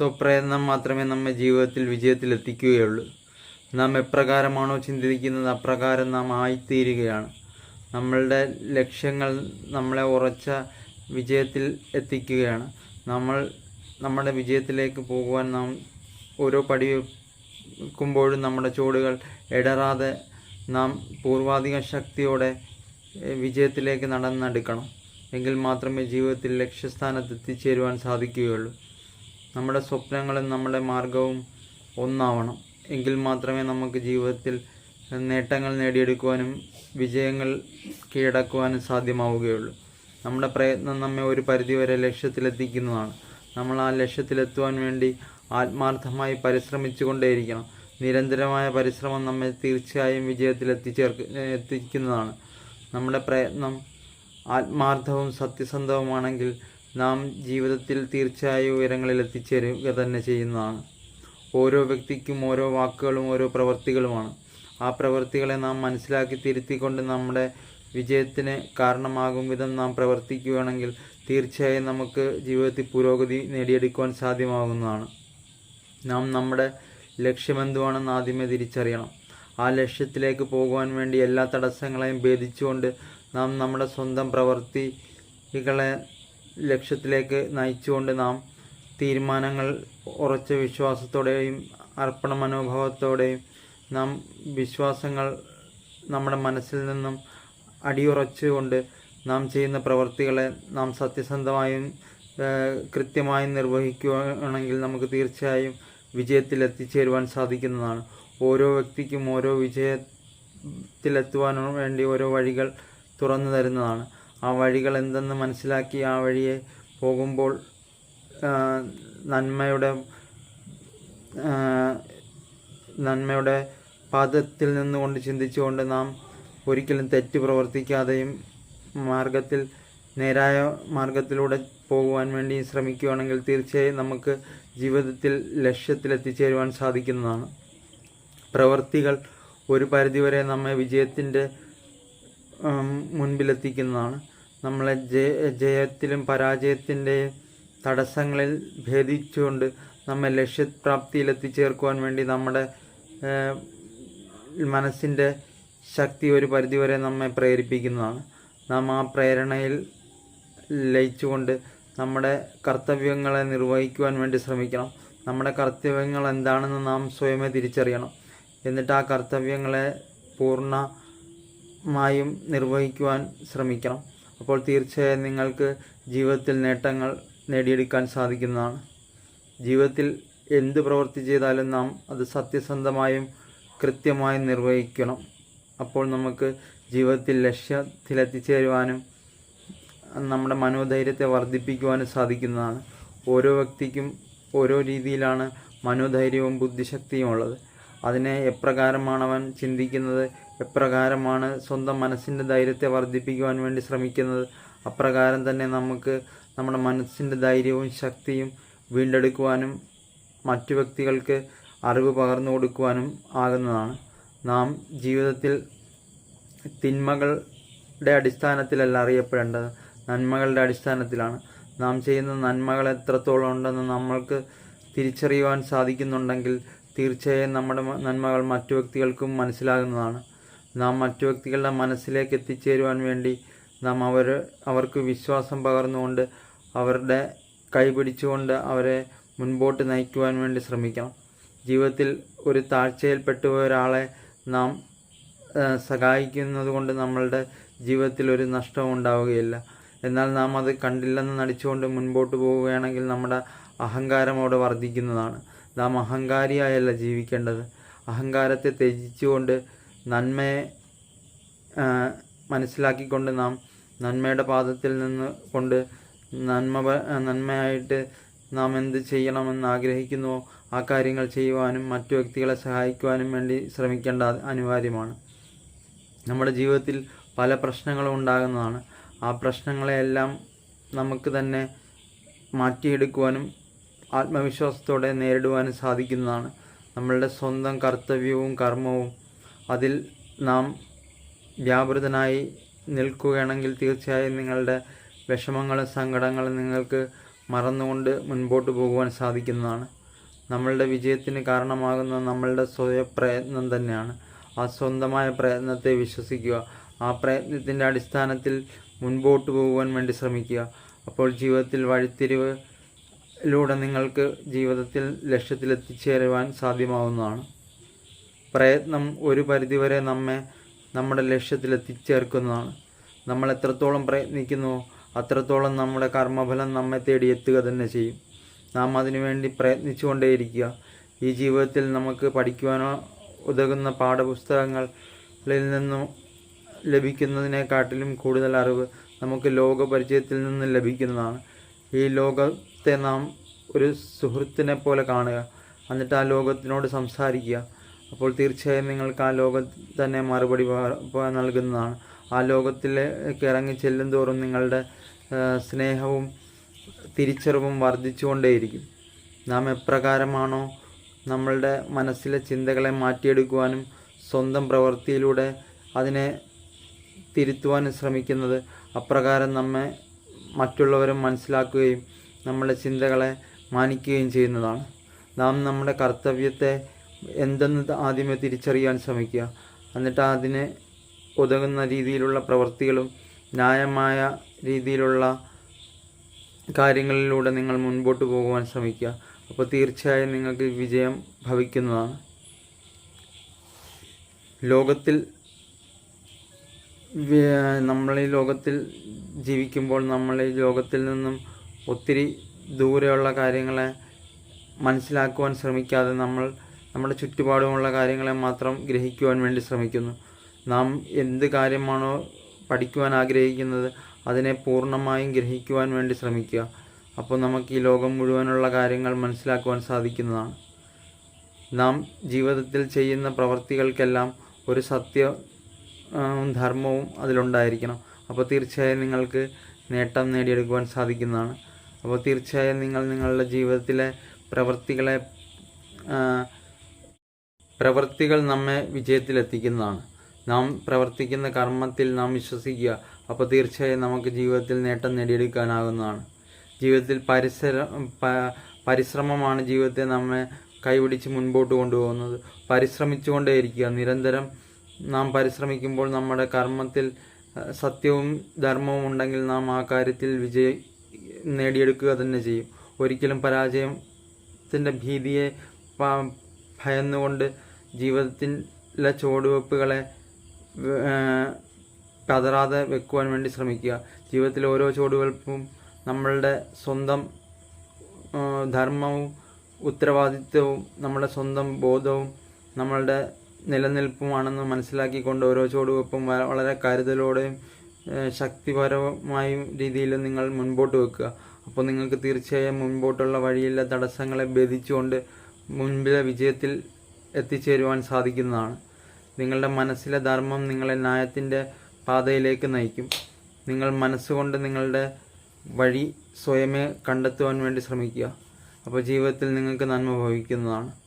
സ്വപ്രയത്നം മാത്രമേ നമ്മെ ജീവിതത്തിൽ വിജയത്തിൽ എത്തിക്കുകയുള്ളൂ നാം എപ്രകാരമാണോ ചിന്തിക്കുന്നത് അപ്രകാരം നാം ആയിത്തീരുകയാണ്. നമ്മളുടെ ലക്ഷ്യങ്ങൾ നമ്മളെ ഉറച്ച വിജയത്തിൽ എത്തിക്കുകയാണ്. നമ്മൾ നമ്മുടെ വിജയത്തിലേക്ക് പോകുവാൻ നാം ഓരോ പടി വെക്കുമ്പോഴും നമ്മുടെ ചുവടുകൾ ഇടറാതെ നാം പൂർവാധിക ശക്തിയോടെ വിജയത്തിലേക്ക് നടന്നെടുക്കണം. എങ്കിൽ മാത്രമേ ജീവിതത്തിൽ ലക്ഷ്യസ്ഥാനത്ത് എത്തിച്ചേരുവാൻ സാധിക്കുകയുള്ളൂ. നമ്മുടെ സ്വപ്നങ്ങളും നമ്മുടെ മാർഗവും ഒന്നാവണം. എങ്കിൽ മാത്രമേ നമുക്ക് ജീവിതത്തിൽ നേട്ടങ്ങൾ നേടിയെടുക്കുവാനും വിജയങ്ങൾ കീഴടക്കുവാനും സാധ്യമാവുകയുള്ളൂ. നമ്മുടെ പ്രയത്നം നമ്മെ ഒരു പരിധിവരെ ലക്ഷ്യത്തിലെത്തിക്കുന്നതാണ്. നമ്മൾ ആ ലക്ഷ്യത്തിലെത്തുവാൻ വേണ്ടി ആത്മാർത്ഥമായി പരിശ്രമിച്ചുകൊണ്ടേയിരിക്കണം. നിരന്തരമായ പരിശ്രമം നമ്മെ തീർച്ചയായും വിജയത്തിൽ എത്തിച്ചേർക്ക് എത്തിക്കുന്നതാണ്. നമ്മുടെ പ്രയത്നം ആത്മാർത്ഥവും സത്യസന്ധവുമാണെങ്കിൽ നാം ജീവിതത്തിൽ തീർച്ചയായും ഉയരങ്ങളിൽ എത്തിച്ചേരുക തന്നെ ചെയ്യുന്നതാണ്. ഓരോ വ്യക്തിക്കും ഓരോ വാക്കുകളും ഓരോ പ്രവൃത്തികളുമാണ് ആ പ്രവൃത്തികളെ നാം മനസ്സിലാക്കി തിരുത്തിക്കൊണ്ട് നമ്മുടെ വിജയത്തിന് കാരണമാകും വിധം നാം പ്രവർത്തിക്കുകയാണെങ്കിൽ തീർച്ചയായും നമുക്ക് ജീവിതത്തിൽ പുരോഗതി നേടിയെടുക്കുവാൻ സാധ്യമാകുന്നതാണ്. നാം നമ്മുടെ ലക്ഷ്യമെന്തുവാണെന്ന് ആദ്യമേ തിരിച്ചറിയണം. ആ ലക്ഷ്യത്തിലേക്ക് പോകുവാൻ വേണ്ടി എല്ലാ തടസ്സങ്ങളെയും ഭേദിച്ചുകൊണ്ട് നാം നമ്മുടെ സ്വന്തം പ്രവൃത്തികളെ ലക്ഷ്യത്തിലേക്ക് നയിച്ചുകൊണ്ട് നാം തീരുമാനങ്ങൾ ഉറച്ച വിശ്വാസത്തോടെയും അർപ്പണ മനോഭാവത്തോടെയും നാം വിശ്വാസങ്ങൾ നമ്മുടെ മനസ്സിൽ നിന്നും അടിയുറച്ചുകൊണ്ട് നാം ചെയ്യുന്ന പ്രവൃത്തികളെ നാം സത്യസന്ധമായും കൃത്യമായും നിർവഹിക്കുകയാണെങ്കിൽ നമുക്ക് തീർച്ചയായും വിജയത്തിൽ എത്തിച്ചേരുവാൻ സാധിക്കുന്നതാണ്. ഓരോ വ്യക്തിക്കും ഓരോ വിജയത്തിലെത്തുവാൻ വേണ്ടി ഓരോ വഴികൾ തുറന്നു തരുന്നതാണ്. ആ വഴികൾ എന്തെന്ന് മനസ്സിലാക്കി ആ വഴിയെ പോകുമ്പോൾ നന്മയുടെ നന്മയുടെ പാദത്തിൽ നിന്നുകൊണ്ട് ചിന്തിച്ചുകൊണ്ട് നാം ഒരിക്കലും തെറ്റ് പ്രവർത്തിക്കാതെയും മാർഗത്തിൽ നേരായ മാർഗത്തിലൂടെ പോകുവാൻ വേണ്ടി ശ്രമിക്കുകയാണെങ്കിൽ തീർച്ചയായും നമുക്ക് ജീവിതത്തിൽ ലക്ഷ്യത്തിലെത്തിച്ചേരുവാൻ സാധിക്കുന്നതാണ്. പ്രവൃത്തികൾ ഒരു പരിധിവരെ നമ്മെ വിജയത്തിന്റെ മുൻപിലെത്തിക്കുന്നതാണ്. നമ്മളെ ജയ ജയത്തിലും പരാജയത്തിന്റെയും തടസ്സങ്ങളിൽ ഭേദിച്ചുകൊണ്ട് നമ്മെ ലക്ഷ്യപ്രാപ്തിയിൽ എത്തിച്ചേർക്കുവാൻ വേണ്ടി നമ്മുടെ മനസ്സിന്റെ ശക്തി ഒരു പരിധിവരെ നമ്മെ പ്രേരിപ്പിക്കുന്നതാണ്. നാം ആ പ്രേരണയിൽ ലയിച്ചുകൊണ്ട് നമ്മുടെ കർത്തവ്യങ്ങളെ നിർവഹിക്കുവാൻ വേണ്ടി ശ്രമിക്കണം. നമ്മുടെ കർത്തവ്യങ്ങൾ എന്താണെന്ന് നാം സ്വയമേ തിരിച്ചറിയണം. എന്നിട്ട് ആ കർത്തവ്യങ്ങളെ പൂർണമായും നിർവഹിക്കുവാൻ ശ്രമിക്കണം. അപ്പോൾ തീർച്ചയായും നിങ്ങൾക്ക് ജീവിതത്തിൽ നേട്ടങ്ങൾ നേടിയെടുക്കാൻ സാധിക്കുന്നതാണ്. ജീവിതത്തിൽ എന്ത് പ്രവൃത്തി ചെയ്താലും നാം അത് സത്യസന്ധമായും കൃത്യമായും നിർവഹിക്കണം. അപ്പോൾ നമുക്ക് ജീവിതത്തിൽ ലക്ഷ്യത്തിലെത്തിച്ചേരുവാനും നമ്മുടെ മനോധൈര്യത്തെ വർദ്ധിപ്പിക്കുവാനും സാധിക്കുന്നതാണ്. ഓരോ വ്യക്തിക്കും ഓരോ രീതിയിലാണ് മനോധൈര്യവും ബുദ്ധിശക്തിയും ഉള്ളത്. അതിനെ എപ്രകാരമാണ് അവൻ ചിന്തിക്കുന്നത്? എപ്രകാരമാണ് സ്വന്തം മനസ്സിന്റെ ധൈര്യത്തെ വർദ്ധിപ്പിക്കുവാൻ വേണ്ടി ശ്രമിക്കുന്നത്? അപ്രകാരം തന്നെ നമുക്ക് നമ്മുടെ മനസ്സിന്റെ ധൈര്യവും ശക്തിയും വീണ്ടെടുക്കുവാനും മറ്റു വ്യക്തികൾക്ക് അറിവ് പകർന്നു കൊടുക്കുവാനും ആകുന്നതാണ്. നാം ജീവിതത്തിൽ തിന്മകളുടെ അടിസ്ഥാനത്തിലല്ല അറിയപ്പെടേണ്ടത്. നന്മകളുടെ അടിസ്ഥാനത്തിലാണ്. നാം ചെയ്യുന്ന നന്മകൾ എത്രത്തോളം ഉണ്ടെന്ന് നമ്മൾക്ക് തിരിച്ചറിയുവാൻ സാധിക്കുന്നുണ്ടെങ്കിൽ തീർച്ചയായും നമ്മുടെ നന്മകൾ മറ്റു വ്യക്തികൾക്കും മനസ്സിലാകുന്നതാണ്. നാം മറ്റു വ്യക്തികളുടെ മനസ്സിലേക്ക് എത്തിച്ചേരുവാൻ വേണ്ടി നാം അവർ അവർക്ക് വിശ്വാസം പകർന്നുകൊണ്ട് അവരുടെ കൈ പിടിച്ചുകൊണ്ട് അവരെ മുൻപോട്ട് നയിക്കുവാൻ വേണ്ടി ശ്രമിക്കണം. ജീവിതത്തിൽ ഒരു താഴ്ചയിൽപ്പെട്ടു പോയ ഒരാളെ നാം സഹായിക്കുന്നത് കൊണ്ട് നമ്മളുടെ ജീവിതത്തിൽ ഒരു നഷ്ടവും ഉണ്ടാവുകയില്ല. എന്നാൽ നാം അത് കണ്ടില്ലെന്ന് നടിച്ചുകൊണ്ട് മുൻപോട്ട് പോവുകയാണെങ്കിൽ നമ്മുടെ അഹങ്കാരം അവിടെ വർദ്ധിക്കുന്നതാണ്. നാം അഹങ്കാരിയായല്ല ജീവിക്കേണ്ടത്. അഹങ്കാരത്തെ ത്യജിച്ചുകൊണ്ട് നന്മയെ മനസ്സിലാക്കിക്കൊണ്ട് നാം നന്മയുടെ പാദത്തിൽ നിന്ന് കൊണ്ട് നന്മ നന്മയായിട്ട് നാം എന്ത് ചെയ്യണമെന്ന് ആഗ്രഹിക്കുന്നുവോ ആ കാര്യങ്ങൾ ചെയ്യുവാനും മറ്റു വ്യക്തികളെ സഹായിക്കുവാനും വേണ്ടി ശ്രമിക്കേണ്ട അനിവാര്യമാണ്. നമ്മുടെ ജീവിതത്തിൽ പല പ്രശ്നങ്ങളും ഉണ്ടാകുന്നതാണ്. ആ പ്രശ്നങ്ങളെയെല്ലാം നമുക്ക് തന്നെ മാറ്റിയെടുക്കുവാനും ആത്മവിശ്വാസത്തോടെ നേരിടുവാനും സാധിക്കുന്നതാണ്. നമ്മളുടെ സ്വന്തം കർത്തവ്യവും കർമ്മവും അതിൽ നാം വ്യാപൃതനായി നിൽക്കുകയാണെങ്കിൽ തീർച്ചയായും നിങ്ങളുടെ വിഷമങ്ങളും സങ്കടങ്ങളും നിങ്ങൾക്ക് മറന്നുകൊണ്ട് മുൻപോട്ട് പോകുവാൻ സാധിക്കുന്നതാണ്. നമ്മളുടെ വിജയത്തിന് കാരണമാകുന്ന നമ്മളുടെ സ്വയപ്രയത്നം തന്നെയാണ്. ആ സ്വന്തമായ പ്രയത്നത്തെ വിശ്വസിക്കുക. ആ പ്രയത്നത്തിന്റെ അടിസ്ഥാനത്തിൽ മുൻപോട്ട് പോകുവാൻ വേണ്ടി ശ്രമിക്കുക. അപ്പോൾ ജീവിതത്തിൽ വഴിത്തിരിവ് ലൂടെ നിങ്ങൾക്ക് ജീവിതത്തിൽ ലക്ഷ്യത്തിലെത്തിച്ചേരുവാൻ സാധ്യമാവുന്നതാണ്. പ്രയത്നം ഒരു പരിധിവരെ നമ്മെ നമ്മുടെ ലക്ഷ്യത്തിലെത്തിച്ചേർക്കുന്നതാണ്. നമ്മൾ എത്രത്തോളം പ്രയത്നിക്കുന്നു അത്രത്തോളം നമ്മുടെ കർമ്മഫലം നമ്മെ തേടി എത്തുക തന്നെ ചെയ്യും. നാം അതിനുവേണ്ടി പ്രയത്നിച്ചുകൊണ്ടേയിരിക്കുക. ഈ ജീവിതത്തിൽ നമുക്ക് പഠിക്കുവാനോ ഉതകുന്ന പാഠപുസ്തകങ്ങളിൽ നിന്നും ലഭിക്കുന്നതിനെക്കാട്ടിലും കൂടുതൽ അറിവ് നമുക്ക് ലോകപരിചയത്തിൽ നിന്ന് ലഭിക്കുന്നതാണ്. ഈ ലോകത്തെ നാം ഒരു സുഹൃത്തിനെ പോലെ കാണുക എന്നിട്ട് ആ ലോകത്തിനോട് സംസാരിക്കുക. അപ്പോൾ തീർച്ചയായും നിങ്ങൾക്ക് ആ ലോകം തന്നെ മറുപടി നൽകുന്നതാണ്. ആ ലോകത്തിലേക്ക് ഇറങ്ങി ചെല്ലും തോറും നിങ്ങളുടെ സ്നേഹവും തിരിച്ചറിവും വർദ്ധിച്ചുകൊണ്ടേയിരിക്കും. നാം എപ്രകാരമാണോ നമ്മളുടെ മനസ്സിലെ ചിന്തകളെ മാറ്റിയെടുക്കുവാനും സ്വന്തം പ്രവൃത്തിയിലൂടെ അതിനെ തിരുത്തുവാനും ശ്രമിക്കുന്നത് അപ്രകാരം നമ്മെ മറ്റുള്ളവരും മനസ്സിലാക്കുകയും നമ്മുടെ ചിന്തകളെ മാനിക്കുകയും ചെയ്യുന്നതാണ്. നാം നമ്മുടെ കർത്തവ്യത്തെ എന്തെന്ന് ആദ്യമേ തിരിച്ചറിയാൻ ശ്രമിക്കുക. എന്നിട്ട് അതിനെ ഒതുങ്ങുന്ന രീതിയിലുള്ള പ്രവൃത്തികളും ന്യായമായ രീതിയിലുള്ള കാര്യങ്ങളിലൂടെ നിങ്ങൾ മുൻപോട്ട് പോകുവാൻ ശ്രമിക്കുക. അപ്പോൾ തീർച്ചയായും നിങ്ങൾക്ക് വിജയം ഭവിക്കുന്നതാണ്. ലോകത്തിൽ നമ്മൾ ഈ ലോകത്തിൽ ജീവിക്കുമ്പോൾ നമ്മൾ ഈ ലോകത്തിൽ നിന്നും ഒത്തിരി ദൂരെയുള്ള കാര്യങ്ങളെ മനസ്സിലാക്കുവാൻ ശ്രമിക്കാതെ നമ്മൾ നമ്മുടെ ചുറ്റുപാടുമുള്ള കാര്യങ്ങളെ മാത്രം ഗ്രഹിക്കുവാൻ വേണ്ടി ശ്രമിക്കുന്നു. നാം എന്ത് കാര്യമാണോ പഠിക്കുവാൻ ആഗ്രഹിക്കുന്നത് അതിനെ പൂർണമായും ഗ്രഹിക്കുവാൻ വേണ്ടി ശ്രമിക്കുക. അപ്പോൾ നമുക്ക് ഈ ലോകം മുഴുവനുള്ള കാര്യങ്ങൾ മനസ്സിലാക്കുവാൻ സാധിക്കുന്നതാണ്. നാം ജീവിതത്തിൽ ചെയ്യുന്ന പ്രവർത്തികൾക്കെല്ലാം ഒരു സത്യ ധർമ്മവും അതിലുണ്ടായിരിക്കണം. അപ്പോൾ തീർച്ചയായും നിങ്ങൾക്ക് നേട്ടം നേടിയെടുക്കുവാൻ സാധിക്കുന്നതാണ്. അപ്പോൾ തീർച്ചയായും നിങ്ങൾ നിങ്ങളുടെ ജീവിതത്തിലെ പ്രവൃത്തികളെ പ്രവൃത്തികൾ നമ്മെ വിജയത്തിലെത്തിക്കുന്നതാണ്. നാം പ്രവർത്തിക്കുന്ന കർമ്മത്തിൽ നാം വിശ്വസിക്കുക. അപ്പോൾ തീർച്ചയായും നമുക്ക് ജീവിതത്തിൽ നേട്ടം നേടിയെടുക്കാനാകുന്നതാണ്. ജീവിതത്തിൽ പരിസര പരിശ്രമമാണ് ജീവിതത്തെ നമ്മെ കൈപിടിച്ച് മുൻപോട്ട് കൊണ്ടുപോകുന്നത്. പരിശ്രമിച്ചുകൊണ്ടേയിരിക്കുക. നിരന്തരം നാം പരിശ്രമിക്കുമ്പോൾ നമ്മുടെ കർമ്മത്തിൽ സത്യവും ധർമ്മവും ഉണ്ടെങ്കിൽ നാം ആ കാര്യത്തിൽ വിജയം നേടിയെടുക്കുക തന്നെ ചെയ്യും. ഒരിക്കലും പരാജയത്തിന്റെ ഭീതിയെ ഭയന്നുകൊണ്ട് ജീവിതത്തിലെ ചുവടുവെപ്പുകളെ പതറാതെ വെക്കുവാൻ വേണ്ടി ശ്രമിക്കുക. ജീവിതത്തിലെ ഓരോ ചുവടുവെപ്പും നമ്മളുടെ സ്വന്തം ധർമ്മവും ഉത്തരവാദിത്വവും നമ്മുടെ സ്വന്തം ബോധവും നമ്മളുടെ നിലനിൽപ്പുമാണെന്ന് മനസ്സിലാക്കിക്കൊണ്ട് ഓരോ ചുവടുവെപ്പും വളരെ കരുതലോടെയും ശക്തിപരമായും രീതിയിൽ നിങ്ങൾ മുൻപോട്ട് വെക്കുക. അപ്പോൾ നിങ്ങൾക്ക് തീർച്ചയായും മുൻപോട്ടുള്ള വഴിയിലെ തടസ്സങ്ങളെ ഭേദിച്ചുകൊണ്ട് മുൻപിലെ വിജയത്തിൽ എത്തിച്ചേരുവാൻ സാധിക്കുന്നതാണ്. നിങ്ങളുടെ മനസ്സിലെ ധർമ്മം നിങ്ങളെ ന്യായത്തിന്റെ പാതയിലേക്ക് നയിക്കും. നിങ്ങൾ മനസ്സുകൊണ്ട് നിങ്ങളുടെ വഴി സ്വയമേ കണ്ടെത്തുവാൻ വേണ്ടി ശ്രമിക്കുക. അപ്പോൾ ജീവിതത്തിൽ നിങ്ങൾക്ക് നന്മ ഭവിക്കുന്നതാണ്.